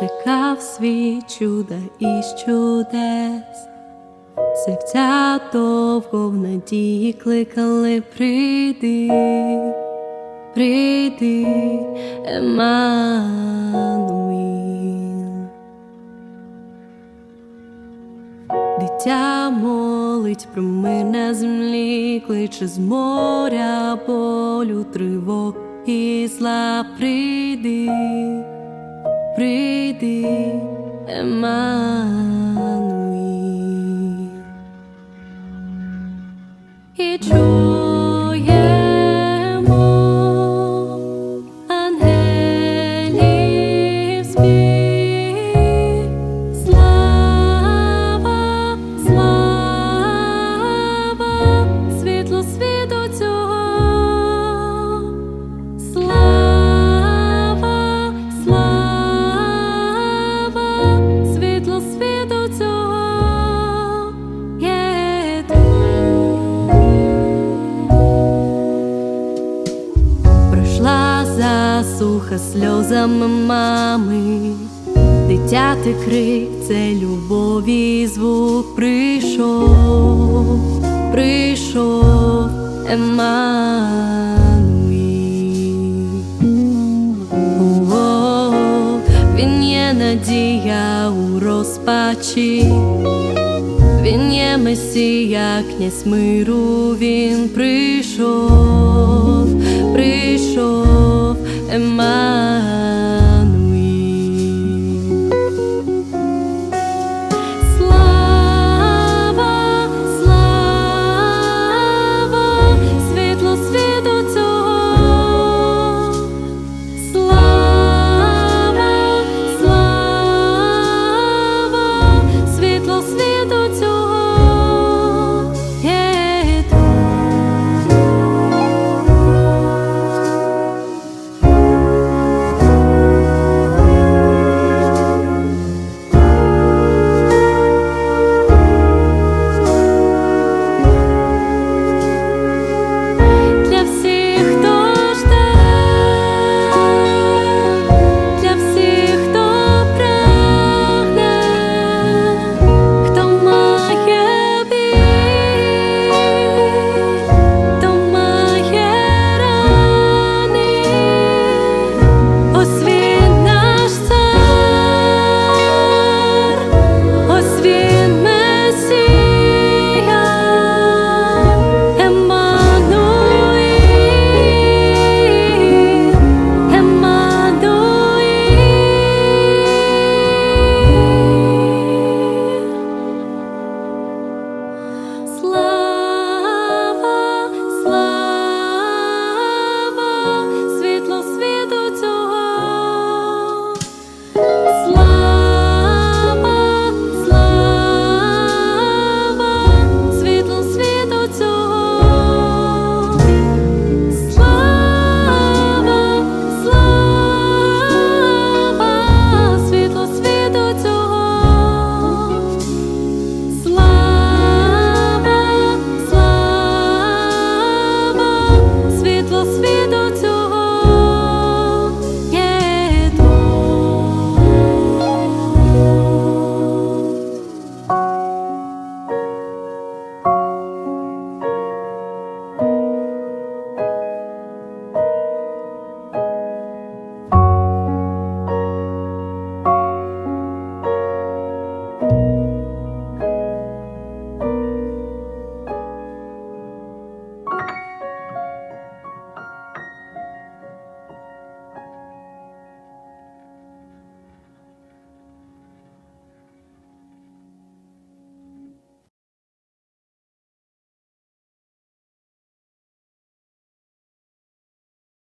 чекав свій чуда із чудес, серця довго в надії кликали прийди, прийди, Еммануїл. Дитя молить про мир на землі, кличе з моря болю, тривог і зла прийди, прийди, Еммануїл. Засуха сльозами мами, дитяти крик, це любові звук прийшов, прийшов Еммануїл. О, Він є надія у розпачі. Він є Месія, князь миру, він прийшов, прийшов, am I?